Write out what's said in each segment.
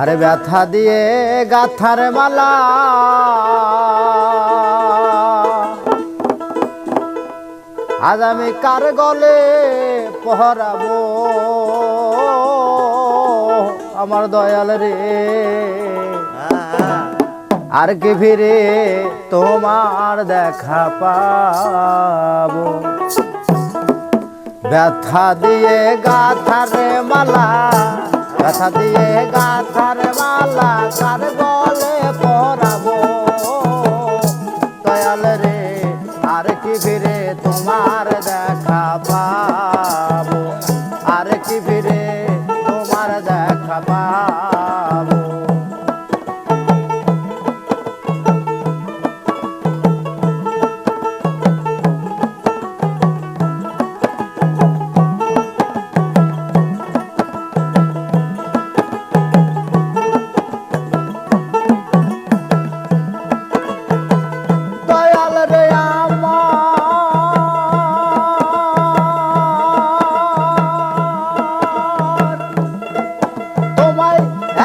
আরে ব্যথা দিয়ে গাথার মালা। আজ আমি কার গলে পহরাবো? আমার দয়াল রে। আর কি ফিরে তোমার দেখা পাবো? ব্যথা দিয়ে গাথারে মালা ব্যথা দিয়ে গাথারে মালা তার গলে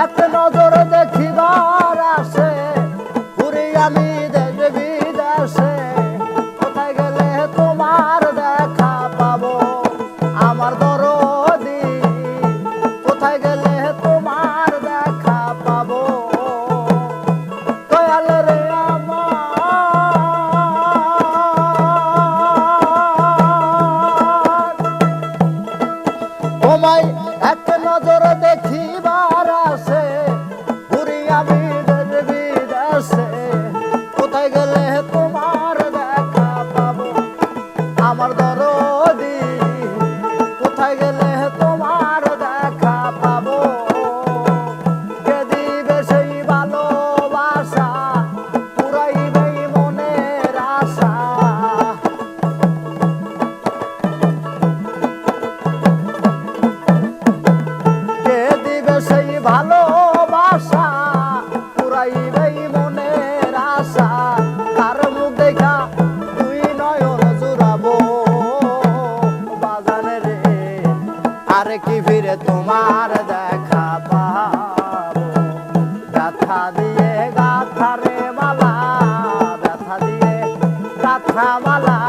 এক নজর দেখিবার আসে। পুরি আমি দেশ বিদেশে। কোথায় গেলে তোমার দেখা পাবো? আমার দরদি, কোথায় গেলে তোমার দেখা পাবো? দয়াল রে আমার। এক নজর দেখিবার তোমার দেখা পাবো। ব্যথা দিয়ে গাথারে মালা ব্যথা দিয়ে গাথা মালা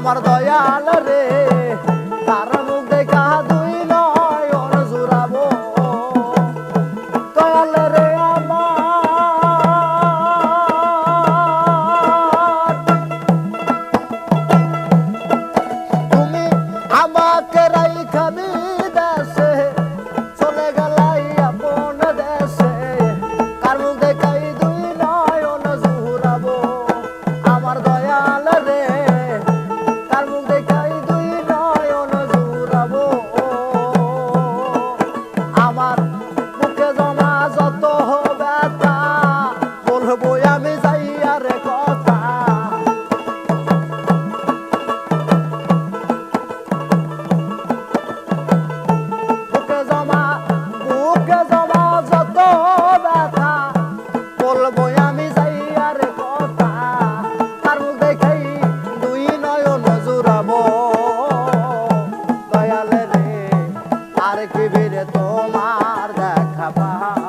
আমার দয়াল রে। আর কি ভিড়ে তোমার দেখা পাবো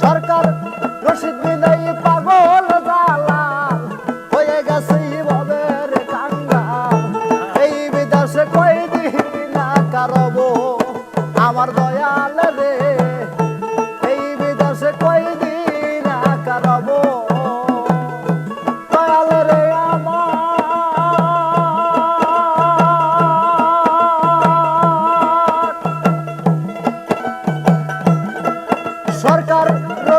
সরকার রশিদ বিদায়ী পাগল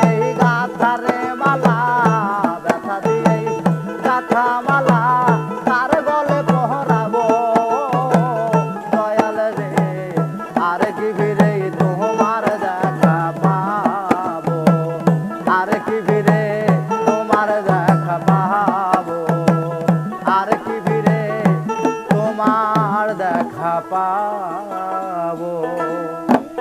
দিয়েই গাথারে মালা ব্যথা দিয়েই গাথা